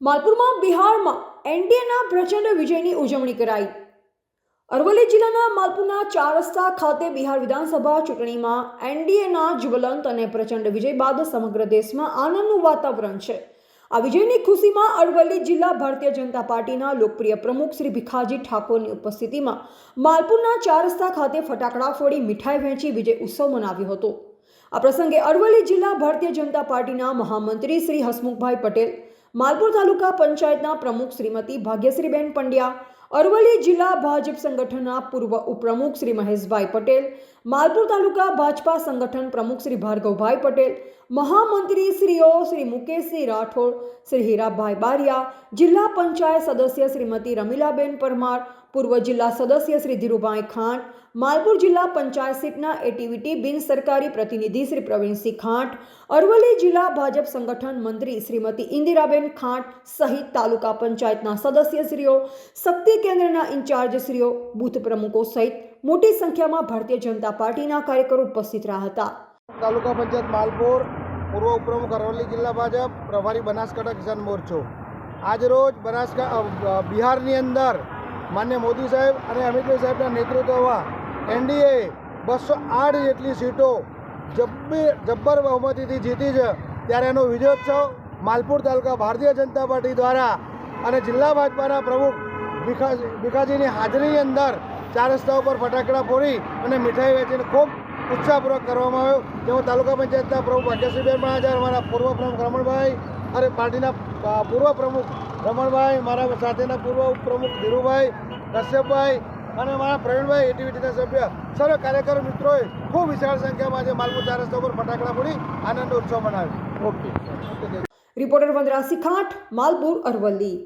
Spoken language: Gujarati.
માલપુરમાં બિહારમાં એનડીએના પ્રચંડ વિજયની ઉજવણી કરાઈ. અરવલ્લી જિલ્લાના માલપુરના ચાર રસ્તા ખાતે બિહાર વિધાનસભા ચૂંટણીમાં એનડીએના જ્વલંત અને પ્રચંડ વિજય બાદ સમગ્ર દેશમાં આનંદનું વાતાવરણ છે. આ વિજયની ખુશીમાં અરવલ્લી જિલ્લા ભારતીય જનતા પાર્ટીના લોકપ્રિય પ્રમુખ શ્રી ભીખાજી ઠાકોરની ઉપસ્થિતિમાં માલપુરના ચાર રસ્તા ખાતે ફટાકડા ફોડી મીઠાઈ વહેંચી વિજય ઉત્સવ મનાવ્યો હતો. આ પ્રસંગે અરવલ્લી જિલ્લા ભારતીય જનતા પાર્ટીના મહામંત્રી શ્રી હસમુખભાઈ પટેલ માલપુર તાલુકા પંચાયતના પ્રમુખ શ્રીમતી ભાગ્યશ્રીબેન પંડ્યા, અરવલ્લી જિલ્લા ભાજપ સંગઠનના પૂર્વ ઉપપ્રમુખ શ્રી મહેશભાઈ પટેલ, માલપુર તાલુકા ભાજપા સંગઠન પ્રમુખ શ્રી ભાર્ગવભાઈ પટેલ મહામંત્રી શ્રીઓ શ્રી મુકેશસિંહ રાઠોડ, શ્રી હીરાભાઈ બારિયા, જિલ્લા પંચાયત સદસ્ય શ્રીમતી રમીલાબેન પરમાર, પૂર્વ જિલ્લા સદસ્ય શ્રી ધીરુભાઈ ખાંટ માલપુર જિલ્લા પંચાયત સીટના એટીવીટી બિન સરકારી પ્રતિનિધિ શ્રી પ્રવીણસિંહ ખાંટ, અરવલ્લી જિલ્લા ભાજપ સંગઠન મંત્રી શ્રીમતી ઇન્દિરાબેન ખાંટ સહિત તાલુકા પંચાયતના સદસ્યશ્રીઓ, શક્તિ કેન્દ્રના ઇન્ચાર્જશ્રીઓ, બૂથ પ્રમુખો સહિત મોટી સંખ્યામાં ભારતીય જનતા પાર્ટીના કાર્યકરો ઉપસ્થિત રહ્યા હતા. તાલુકા પંચાયત માલપુર, પૂર્વ ઉપપ્રમુખ અરવલ્લી જિલ્લા ભાજપ, પ્રભારી બનાસકાંઠા કિસાન મોરચો. આજરોજ બનાસકાંઠા બિહારની અંદર માન્ય મોદી સાહેબ અને અમિતભાઈ સાહેબના નેતૃત્વમાં એનડીએ બસો આઠ જેટલી સીટો જબ્બી જબ્બર બહુમતીથી જીતી છે. ત્યારે એનો વિજયોત્સવ માલપુર તાલુકા ભારતીય જનતા પાર્ટી દ્વારા અને જિલ્લા ભાજપાના પ્રમુખ ભીખા ભીખાજીની હાજરીની અંદર ચાર રસ્તા ઉપર ફટાકડા ફોડી અને મીઠાઈ વેચીને ખૂબ ઉત્સાહપૂર્વક કરવામાં આવ્યો. જેમાં તાલુકા પંચાયતના પ્રમુખ ભાગ્યશ્રીબેન પણ હાજર મારા પૂર્વ પ્રમુખ રમણભાઈ અને પાર્ટીના પૂર્વ પ્રમુખ રમણભાઈ, મારા સાથેના પૂર્વ પ્રમુખ ધીરુભાઈ, કશ્યપભાઈ અને મારા પ્રવીણભાઈ એટીવીટીના સભ્ય, સર્વ કાર્યકરો મિત્રોએ ખૂબ વિશાળ સંખ્યામાં આજે માલપુર ચાર રસ્તા ઉપર ફટાકડા ફોડી આનંદ ઉત્સવ મનાવ્યો. ઓકે. રિપોર્ટર વંદરા ખાંટ માલપુર અરવલ્લી.